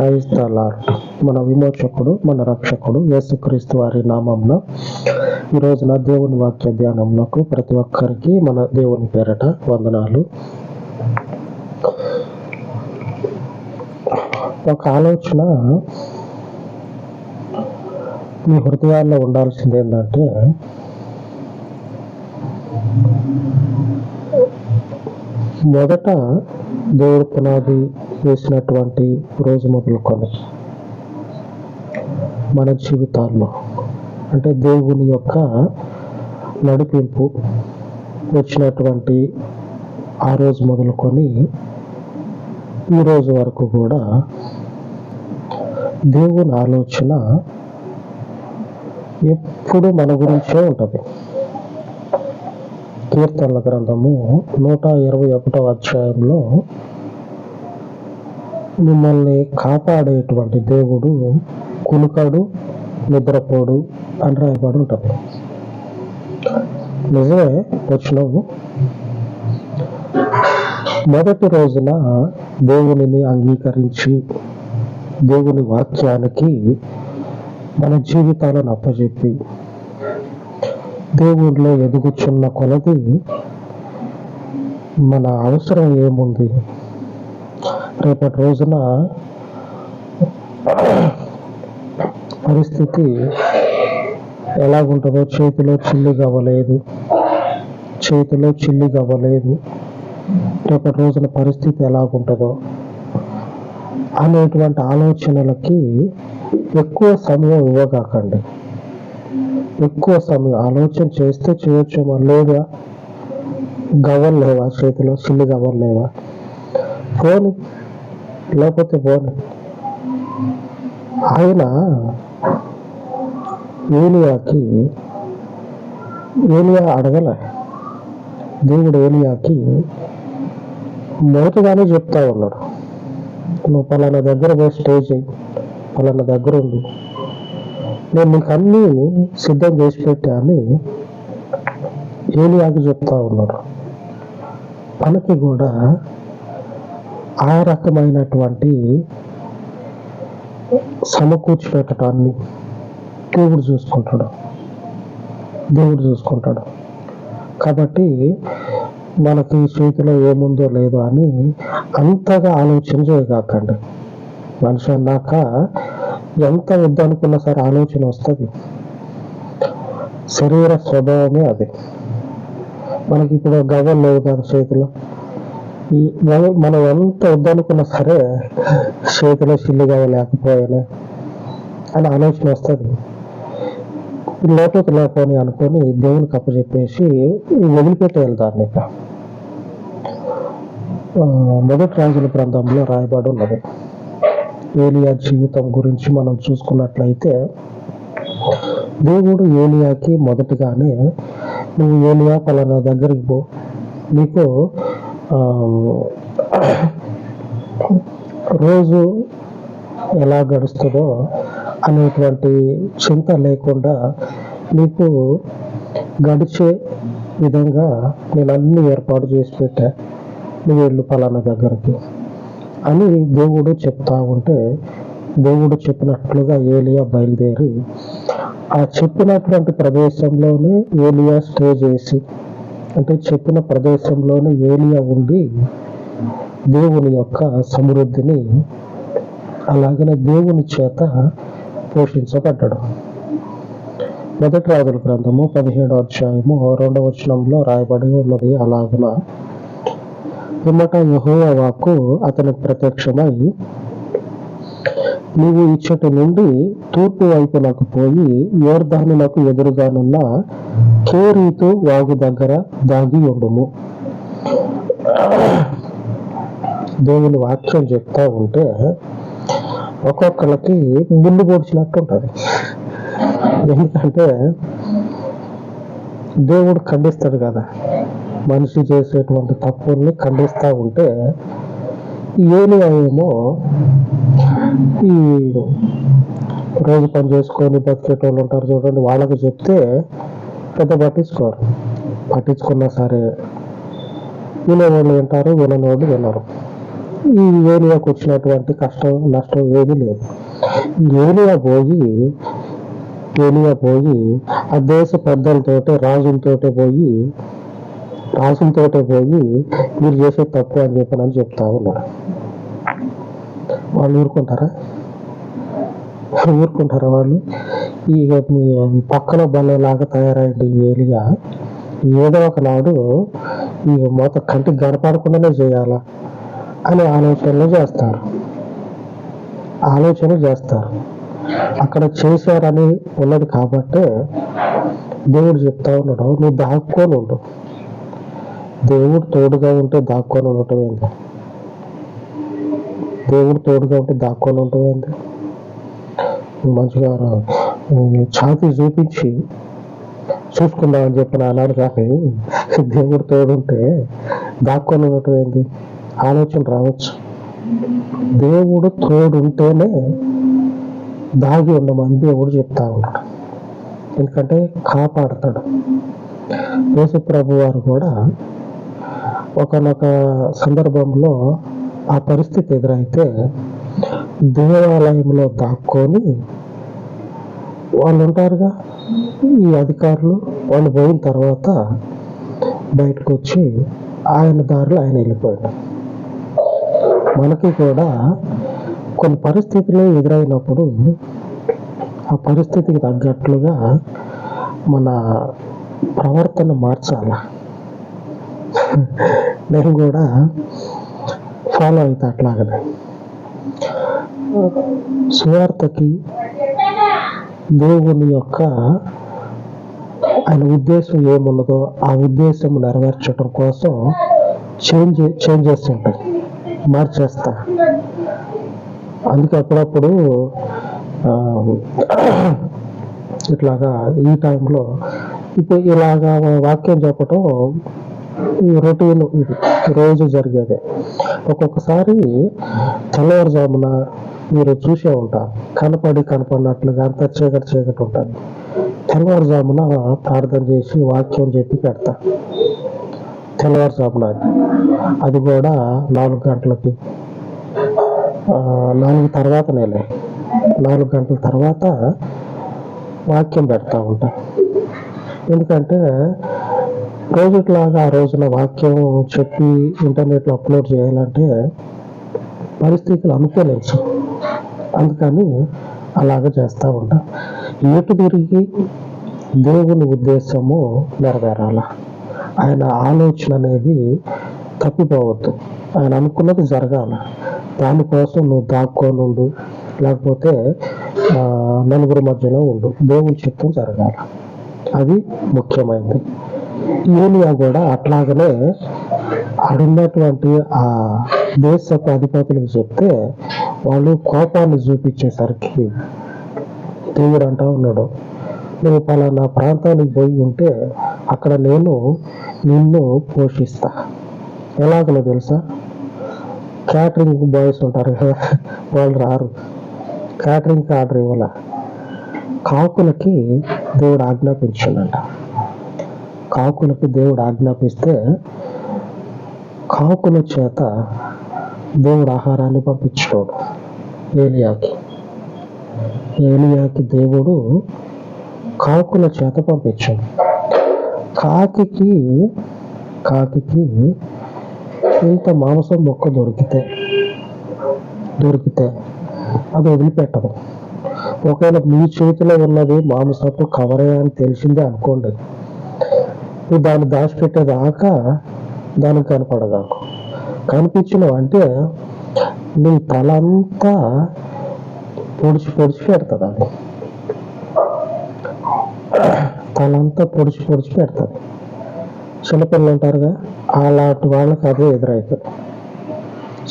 క్రైస్తలార్ మన విమోచకుడు మన రక్షకుడు యేసుక్రీస్తు వారి నామంలో ఈ రోజున దేవుని వాక్య ధ్యానంలోకి ప్రతి ఒక్కరికి మన దేవుని పేరట వందనాలు. ఒక ఆలోచన మీ హృదయాల్లో ఉండాల్సింది ఏంటంటే మొదట దేవుడు పునాది వేసినటువంటి రోజు మొదలుకొని మన జీవితాల్లో అంటే దేవుని యొక్క నడిపింపు వచ్చినటువంటి ఆ రోజు మొదలుకొని ఈ రోజు వరకు కూడా దేవుని ఆలోచన ఎప్పుడు మన గురించే ఉంటుంది. కీర్తనల గ్రంథము నూట ఇరవై ఒకటో అధ్యాయంలో మిమ్మల్ని కాపాడేటువంటి దేవుడు కునుకడు నిద్రపోడు అని రాయబడి ఉంటుంది. నిజమే వచ్చినావు మొదటి రోజున దేవునిని అంగీకరించి దేవుని వాక్యానికి మన జీవితాలను అప్పచెప్పి దేవుడిలో ఎదుగుచున్న కొలది మన అవసరం ఏముంది? రేపటి రోజున పరిస్థితి ఎలాగుంటుందో చేతిలో చిల్లి గవ్వలేదు చేతిలో చిల్లి గవ్వలేదు రేపటి రోజున పరిస్థితి ఎలాగుంటుందో అనేటువంటి ఆలోచనలకి ఎక్కువ సమయం ఇవ్వగాకండి. ఎక్కువ సమయం ఆలోచన చేస్తే చేయొచ్చేమో లేదా గవర్ లేవా చేతిలో చిల్లి గవర్ లేవా? ఫోన్ లేకపోతే ఫోన్. ఆయన ఏలియాకి ఏలియా అడగల. దేవుడు ఏలియాకి మొదటిగానే చెప్తా ఉన్నాడు. నువ్వు పలానా దగ్గర పోయి స్టే చేయి. పలానా దగ్గర ఉంది నేను నీకు అన్నీ సిద్ధం చేసి పెట్టా అని చెప్తా ఉన్నాడు. మనకి కూడా ఆ రకమైనటువంటి సమకూర్చిపెట్టడాన్ని దేవుడు చూసుకుంటాడు. దేవుడు చూసుకుంటాడు. కాబట్టి మనకి చేతిలో ఏముందో లేదో అని అంతగా ఆలోచన కాకండి మనిషి అన్నాక ఎంత వద్దనుకున్నా సరే ఆలోచన వస్తుంది. శరీర స్వభావమే అది. మనకి ఇప్పుడు గవ్వలు లేవు కదా చేతిలో. ఈ మనం ఎంత వద్దనుకున్నా సరే చేతిలో చిల్లిగా గవ్వ లేకపోయానే అని ఆలోచన వస్తుంది. లోపలికి లేకపోని అనుకొని దేవునికి అప్పచెప్పేసి వదిలిపెట్టేయాలి దాన్ని ఇక. ఆ, మొదటి రాజుల గ్రంథంలో రాయబడి ఉన్నది. ఏలియా జీవితం గురించి మనం చూసుకున్నట్లయితే దేవుడు ఏలియాకి మొదటిగానే నువ్వు ఏలియా పలానా దగ్గరికి పో. నీకు రోజు ఎలా గడుస్తుందో అనేటువంటి చింత లేకుండా నీకు గడిచే విధంగా నేను అన్ని ఏర్పాటు చేసి పెట్టా. నువ్వు వెళ్ళు పలానా దగ్గరికి అని దేవుడు చెప్తా ఉంటే దేవుడు చెప్పినట్లుగా ఏలియా బయలుదేరి ఆ చెప్పినటువంటి ప్రదేశంలోనే ఏలియా స్టే చేసి అంటే చెప్పిన ప్రదేశంలోనే ఏలియా ఉండి దేవుని యొక్క సమృద్ధిని అలాగనే దేవుని చేత పోషించబడ్డాడు. మొదటి రాజుల గ్రంథము పదిహేడో అధ్యాయము రెండవ వచనంలో రాయబడి ఉన్నది. అలాగన పిమ్మట యెహోవా వాక్కు అతనికి ప్రత్యక్షమై నీవు ఇచ్చటి నుండి తూర్పు వైపునకు పోయి యోర్ధానులకు ఎదురుగానున్న కేరీతు వాగు దగ్గర దాగి ఉండుము. దేవుని వాక్యం చెప్తా ఉంటే ఒక్కొక్కరికి ముళ్ళు పొడిచినట్టు ఉంటుంది ఎందుకంటే దేవుడు ఖండిస్తాడు కదా. మనిషి చేసేటువంటి తప్పుల్ని ఖండిస్తూ ఉంటే ఏలియా ఏమో ఈ రోజు పని చేసుకొని బతికేటోళ్ళు ఉంటారు చూడండి వాళ్ళకి చెప్తే పెద్ద పట్టించుకోరు. పట్టించుకున్నా సరే వినేవాళ్ళు వింటారు వినని వాళ్ళు వినరు. ఈ ఏలియాకు వచ్చినటువంటి కష్టం నష్టం ఏమీ లేదు. ఏలియా పోయి ఏలియా పోయి ఆ దేశ పెద్దలతోటి రాజులతోటే పోయి రాజులతోటే పోయి మీరు చేసే తప్పు అని చెప్పనని చెప్తా ఉన్నాడు వాళ్ళు ఊరుకుంటారా? ఊరుకుంటారా వాళ్ళు? ఇక మీ పక్కన బల్లలాగా తయారైంది ఏలిగా ఏదో ఒకనాడు ఈ మూత కంటికి కనపడకుండానే చేయాలా అనే ఆలోచనలు చేస్తారు. ఆలోచన చేస్తారు. అక్కడ చేశారని ఉన్నది కాబట్టి దేవుడు చెప్తా ఉన్నాడు నువ్వు దాక్కొని ఉండు. దేవుడు తోడుగా ఉంటే దాక్కొని ఉండటం ఏంది? దేవుడు తోడుగా ఉంటే దాక్కొని ఉండటం ఏంది? మంచిగా ఛాతి చూపించి చూసుకుందామని చెప్పిన అన్నాడు కానీ దేవుడు తోడుంటే దాక్కొని ఉండటం ఏంది? ఆలోచన రావచ్చు. దేవుడు తోడుంటేనే దాగి ఉండమని దేవుడు చెప్తా ఉన్నాడు. ఎందుకంటే కాపాడతాడు. యేసు ప్రభు వారు కూడా ఒకనొక సందర్భంలో ఆ పరిస్థితి ఎదురైతే దేవాలయంలో దాక్కొని వాళ్ళు ఉంటారుగా ఈ అధికారులు. వాళ్ళు పోయిన తర్వాత బయటకు వచ్చి ఆయన దారిలో ఆయన వెళ్ళిపోయాడు. మనకి కూడా కొన్ని పరిస్థితులు ఎదురైనప్పుడు ఆ పరిస్థితికి తగ్గట్లుగా మన ప్రవర్తన మార్చాలి? నేను కూడా ఫాలో అవుతా అట్లాగనే. సువార్తకి దేవుని యొక్క ఆయన ఉద్దేశం ఏమున్నదో ఆ ఉద్దేశం నెరవేర్చడం కోసం చేంజ్ చేంజ్ చేస్తుంటాయి మార్చేస్తా. అందుకే అప్పుడప్పుడు ఆ, ఇట్లాగా ఈ టైంలో ఇప్పుడు ఇలాగా వాక్యం చెప్పటం ఈ రొటీన్ ఇది. రోజు జరిగేదే. ఒక్కొక్కసారి తెల్లవారుజామున మీరు చూసే ఉంటారు. కనపడి కనపడినట్లుగా అంత చీకటి చీకటి ఉంటుంది. తెల్లవారుజామున ప్రార్థన చేసి వాక్యం చెప్పి పెడతా. తెల్లవారుజామున అది. కూడా నాలుగు గంటలకి. నాలుగు తర్వాత నేలే నాలుగు గంటల తర్వాత వాక్యం పెడతా ఉంటా. ఎందుకంటే రోజుట్లాగా ఆ రోజున వాక్యం చెప్పి ఇంటర్నెట్లో అప్లోడ్ చేయాలంటే పరిస్థితులు అనుకోలేదు అందుకని అలాగ చేస్తూ ఉంటాం. ఎటు తిరిగి దేవుని ఉద్దేశము నెరవేరాల? ఆయన ఆలోచన అనేది తప్పిపోవద్దు. ఆయన అనుకున్నది జరగాల. దానికోసం నువ్వు దాక్కొని ఉండు. లేకపోతే నలుగురు మధ్యలో ఉండు. దేవుని చిత్తం జరగాల. అది ముఖ్యమైనది. ఏలియా కూడా అట్లాగనే ఆడున్నటువంటి ఆ దేశపు అధిపతులకు చెప్తే వాళ్ళు కోపాన్ని చూపించేసరికి దేవుడు అంటా ఉన్నాడు. నువ్వు పలానా ప్రాంతానికి పోయి ఉంటే అక్కడ నేను నిన్ను పోషిస్తా. ఎలాగలో తెలుసా? క్యాటరింగ్ బాయ్స్ ఉంటారు కదా వాళ్ళు రారు. క్యాటరింగ్ ఆర్డర్ ఇవ్వాల? కాకులకి దేవుడు ఆజ్ఞాపించాడంట కాకులకి దేవుడు ఆజ్ఞాపిస్తే కాకుల చేత దేవుడు ఆహారాన్ని పంపించాడు. ఏలియాకి. ఏలియాకి దేవుడు కాకుల చేత పంపించాడు. కాకి కాకి ఇంత మాంసం మొక్క దొరికితే దొరికితే అది వదిలిపెట్టదు ఒకవేళ మీ చేతిలో ఉన్నది మాంసపు కవరే అని తెలిసిందే అనుకోండి. నువ్వు దాన్ని దాచిపెట్టేదాకా దానికి కనపడదాకు. కనిపించినవు అంటే నీ తలంతా పొడిచి పొడిచి పెడుతుంది అది. తలంతా పొడిచి పొడిచి పెడుతుంది. చిన్నపిల్లలు ఉంటారుగా అలాంటి వాళ్ళకి అదే ఎదురవుతుంది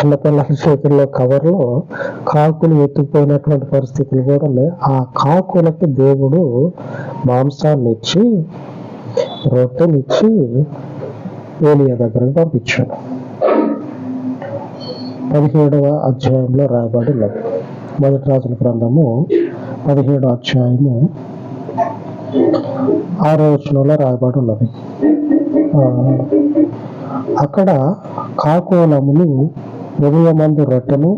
చిన్నపిల్లల చేతుల్లో కవర్లో కాకులు ఎత్తుకుపోయినటువంటి పరిస్థితులు కూడా ఉన్నాయి. ఆ కాకులకి దేవుడు మాంసాన్ని ఇచ్చి రొట్టెనిచ్చి ఏలియా దగ్గరకు పంపించాడు. పదిహేడవ అధ్యాయంలో రాయబడి ఉన్నది మొదటి రాజుల గ్రంథము పదిహేడవ అధ్యాయము ఆరో వచనంలో రాయబడి ఉన్నది అక్కడ కాకోలములు ఉదయమందు రొట్టెను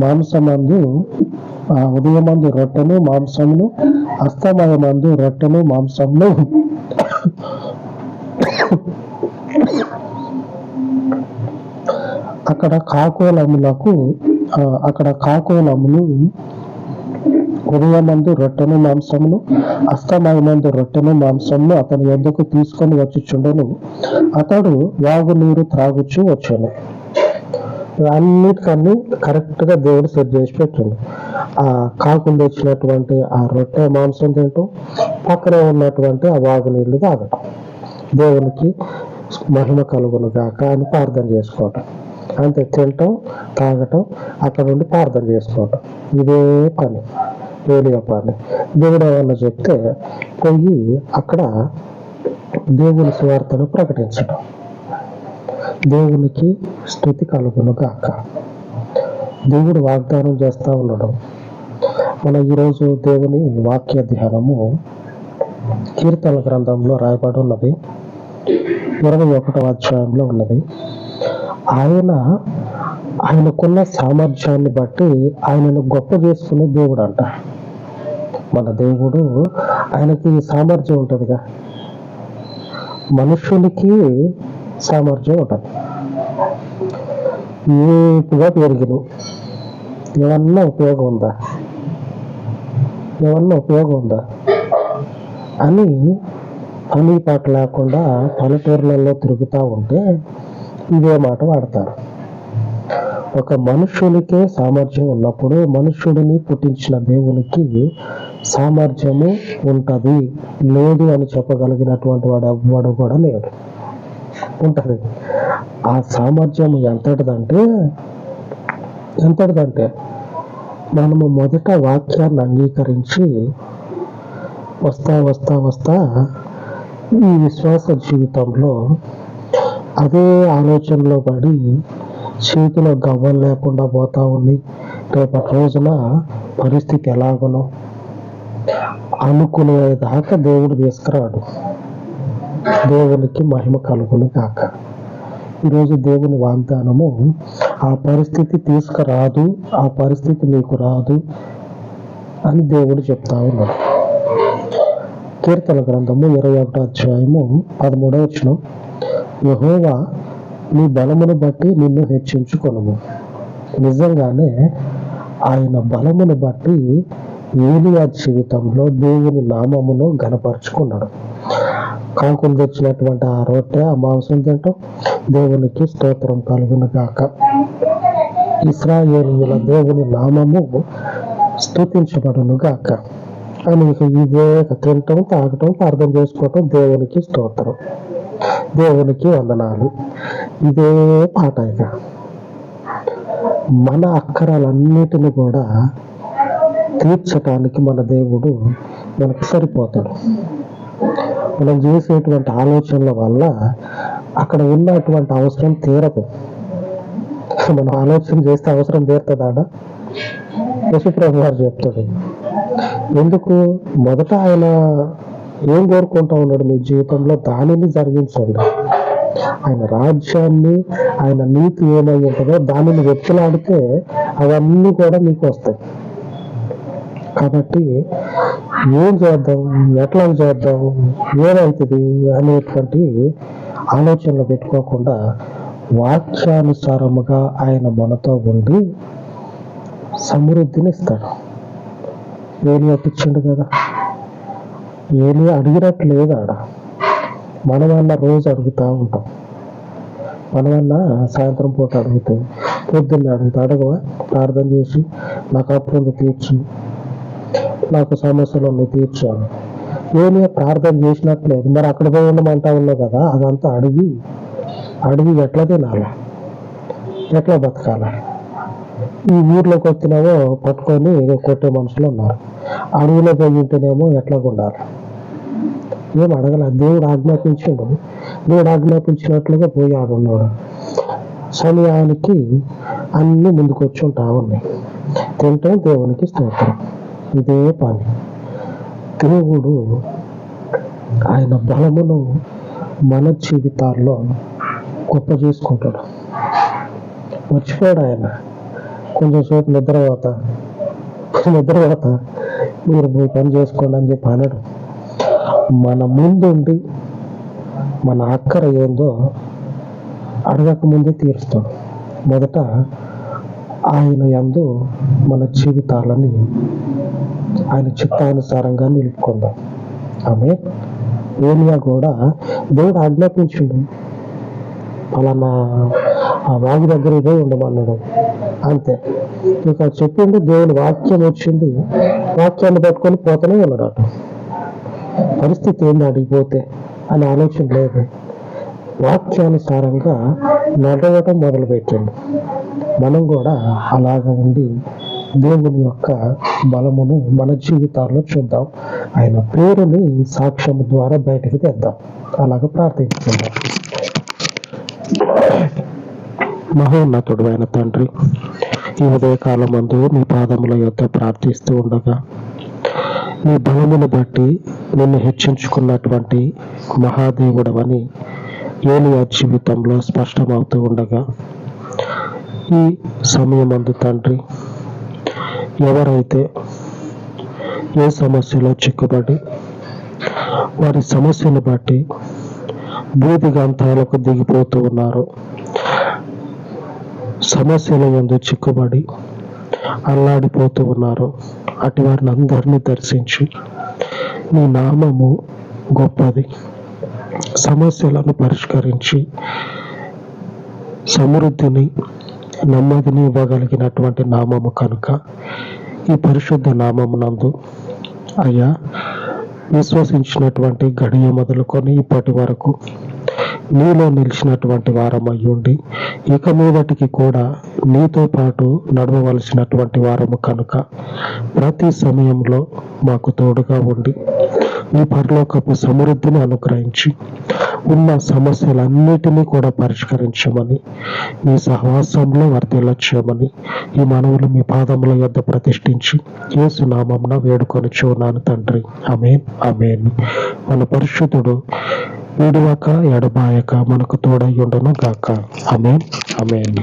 మాంసమందు ఉదయమందు రొట్టెను మాంసమును అస్తమయమందు రొట్టెను మాంసమును అక్కడ కాకోలములకు అక్కడ కాకోలములు ఉదయమందు రొట్టెను మాంసమును అస్తమయమందు రొట్టెను మాంసమును అతని ఎందుకు తీసుకొని వచ్చుచుండెను. అతడు వాగు నీరు త్రాగుచు వచ్చాను. అన్నిటికన్నీ కరెక్ట్గా దేవుడు సెట్ చేసి పెట్టాడు. ఆ కాకులు తెచ్చినటువంటి ఆ రొట్టె మాంసం తింటూ పక్కనే ఉన్నటువంటి ఆ వాగు నీళ్ళు తాగటం. దేవునికి మహిమ కలుగును గాక అని ప్రార్థన చేసుకోవటం. అంతే తినటం తాగటం అక్కడ నుండి ప్రార్థన చేసుకోవటం ఇదే పని తేలిగా పని. దేవుడు ఏమన్నా చెప్తే పోయి అక్కడ దేవుని సువార్తను ప్రకటించడం దేవునికి స్థుతి కలుగును కాక దేవుడు వాగ్దానం చేస్తా ఉండడం మన ఈరోజు దేవుని వాక్య ధ్యానము కీర్తన గ్రంథంలో రాయబడి ఉన్నది. ఇరవై ఒకటవ అధ్యాయంలో ఉన్నది. ఆయన ఆయనకున్న సామర్థ్యాన్ని బట్టి ఆయనను గొప్ప చేసుకునే దేవుడు అంట మన దేవుడు ఆయనకి సామర్థ్యం ఉంటుందిగా. మనుషునికి సామర్థ్యం ఉంటుంది. ఏపుగా పెరిగిను ఏమన్నా ఉపయోగం ఉందా? ఏమన్నా ఉపయోగం ఉందా? అని పని పాట లేకుండా పల్లెటూర్లలో తిరుగుతూ ఉంటే ఇదే మాట వాడతారు. ఒక మనుష్యునికే సామర్థ్యం ఉన్నప్పుడు మనుష్యుడిని పుట్టించిన దేవునికి సామర్థ్యము ఉంటుంది. లేదు అని చెప్పగలిగినటువంటి వాడు ఎవ్వడు కూడా లేడు. ఉంటుంది. ఆ సామర్థ్యం ఎంతటిదంటే ఎంతటిదంటే మనము మొదట వాక్యాన్ని అంగీకరించి వస్తా వస్తా వస్తా ఈ విశ్వాస జీవితంలో అదే ఆలోచనలో పడి చేతిలో గవ్వలు లేకుండా పోతా ఉంది. రేపటి రోజున పరిస్థితి ఎలాగనో అనుకునేదాకా దేవుడు తీసుకురాడు. దేవునికి మహిమ కలుగును కాక ఈరోజు దేవుని వాగ్దానము ఆ పరిస్థితి తీసుకురాదు ఆ పరిస్థితి మీకు రాదు అని దేవుడు చెప్తా ఉన్నాడు. కీర్తన గ్రంథము ఇరవై ఒకటో అధ్యాయము పదమూడవ వచ్చిన యహోవా నీ బలమును బట్టి నిన్ను హెచ్చించుకొనుము. నిజంగానే ఆయన బలమును బట్టి ఏలియా జీవితంలో దేవుని నామమును గనపరుచుకున్నాడు కాకులు తెచ్చినటువంటి ఆ రొట్టె ఆ మాంసం తింటూ దేవునికి స్తోత్రం కలుగును గాక. ఇస్రాయేలీయుల దేవుని నామము స్తుతించబడును గాక. అని ఇదే ఇక తినటం తాగటం అర్థం చేసుకోవటం దేవునికి స్తోత్రం. దేవునికి వందనాలు. ఇదే పాట ఇక. మన అక్కరాలన్నిటిని కూడా తీర్చటానికి మన దేవుడు మనకు సరిపోతాడు. మనం చేసేటువంటి ఆలోచనల వల్ల అక్కడ ఉన్నటువంటి అవసరం తీరదు. మనం ఆలోచన చేస్తే అవసరం తీరుతుందాడ? యశుప్రభు గారు చెప్తుంది ఎందుకు? మొదట ఆయన ఏం కోరుకుంటా ఉన్నాడు? మీ జీవితంలో దానిని జరిగించండి. ఆయన రాజ్యాన్ని ఆయన నీతి ఏమై ఉంటుందో దానిని వెతులాడితే అవన్నీ కూడా మీకు వస్తాయి. కాబట్టి ఏం చేద్దాం? ఎట్లా చేద్దాం? ఏమవుతుంది అనేటువంటి ఆలోచనలు పెట్టుకోకుండా వాక్యానుసారముగా ఆయన మనతో ఉండి సమృద్ధిని ఇస్తాడు. ఏలియా ఇచ్చిండు కదా? ఏమీ అడిగినట్టు లేదు ఆడ వల్ల రోజు అడుగుతూ ఉంటాం. మనమన్నా సాయంత్రం పూట అడుగుతాం పొద్దున్న అడుగుతా అడగవా? ప్రార్థన చేసి నాకు అప్పు ఉంది తీర్చు. నాకు సమస్యలు ఉన్నాయి తీర్చు అని. ఏమీ ప్రార్థన చేసినట్లేదు. మరి అక్కడ పోయి ఉండమంటా ఉన్నావు కదా అదంతా అడిగి అడిగి ఎట్లా తినాలా? ఎట్లా బతకాలా? ఈ ఊర్లోకి వచ్చినేమో పట్టుకొని కొట్టే మనుషులు ఉన్నారు. అడవిలో పోయి ఉంటేనేమో ఎట్లా ఉండాలి ఏం అడగల? దేవుడు ఆజ్ఞాపించాడు. దేవుడు ఆజ్ఞాపించినట్లుగా పోయి ఆడున్నాడు సమయానికి అన్ని ముందుకు వచ్చి ఉంటా ఉన్నాయి. తింటే దేవునికి స్తోత్రం. ఇదే పని. దేవుడు ఆయన బలమును మన జీవితాల్లో గొప్ప చేసుకుంటాడు. మర్చిపోయాడు ఆయన. కొంచెం సేపు నిద్రపోతా. నిద్రపోతా. మీరు మీ పని చేసుకోండి అని చెప్పి అనడు. మన ముందుండి మన అక్కర ఏందో అడగక ముందే తీరుస్తాడు. మొదట ఆయన యందు మన జీవితాలని ఆయన చిత్తానుసారంగా నిలుపుకుందాం. ఆమె ఏలియా కూడా దేవుడు ఆజ్ఞాపించిండు. పలానా ఆ వాగు దగ్గర ఇదే ఉండమన్నాడు. అంతే. ఇక చెప్పింది దేవుని వాక్యం వచ్చింది. వాక్యాన్ని పట్టుకొని పోతూనే ఉన్నాడు పరిస్థితి ఏంది అడిగిపోతే అని ఆలోచన లేదు. వాక్యానుసారంగా నడవటం మొదలుపెట్టిండు. మనం కూడా అలాగ ఉండి దేవుని యొక్క బలమును మన జీవితాల్లో చూద్దాం. ఆయన పేరుని సాక్ష్యం ద్వారా బయటకు తెద్దాం. అలాగ ప్రార్థించుకుందాం. మహోన్నతుడు అయిన తండ్రి ఈ ఉదయకాలమందు మీ పాదముల యొద్ద ప్రార్థిస్తూ ఉండగా నీ బలమును బట్టి నిన్ను హెచ్చించుకున్నటువంటి మహాదేవుడవని ఏలియా జీవితంలో స్పష్టమవుతూ ఉండగా ఈ సమయమందు తండ్రి ఎవరైతే ఏ సమస్యలో చిక్కుబడి వారి సమస్యను బట్టి బూదిగంతాలకు దిగిపోతూ ఉన్నారు సమస్యల ఎందు చిక్కుబడి అల్లాడిపోతూ ఉన్నారు. అటు వారిని అందరినీ దర్శించి. నీ నామము గొప్పది. సమస్యలను పరిష్కరించి సమృద్ధిని నెమ్మదిని ఇవ్వగలిగినటువంటి నామము కనుక ఈ పరిశుద్ధ నామమునందు అయ్యా విశ్వసించినటువంటి గడియ మొదలుకొని ఇప్పటి వరకు నీలో నిలిచినటువంటి వారమై ఉండి ఇక మీదటికి కూడా నీతో పాటు నడవవలసినటువంటి వారము కనుక ప్రతి సమయంలో మాకు తోడుగా ఉండి మీ పరలోకపు సమృద్ధిని అనుగ్రహించి ఉన్న సమస్యలన్నిటినీ కూడా పరిష్కరించమని మీ సహవాసంలో వర్తిల్లచేయమని ఈ మనవులు మీ పాదముల యొద్ద ప్రతిష్ఠించి యేసునామంన వేడుకొని చూన్నాను తండ్రి. అమేన్ అమేన్ మన పరిశుద్ధుడు విడువక ఎడబాయక మనకు తోడయ్యుండను గాక. అమేన్ అమేన్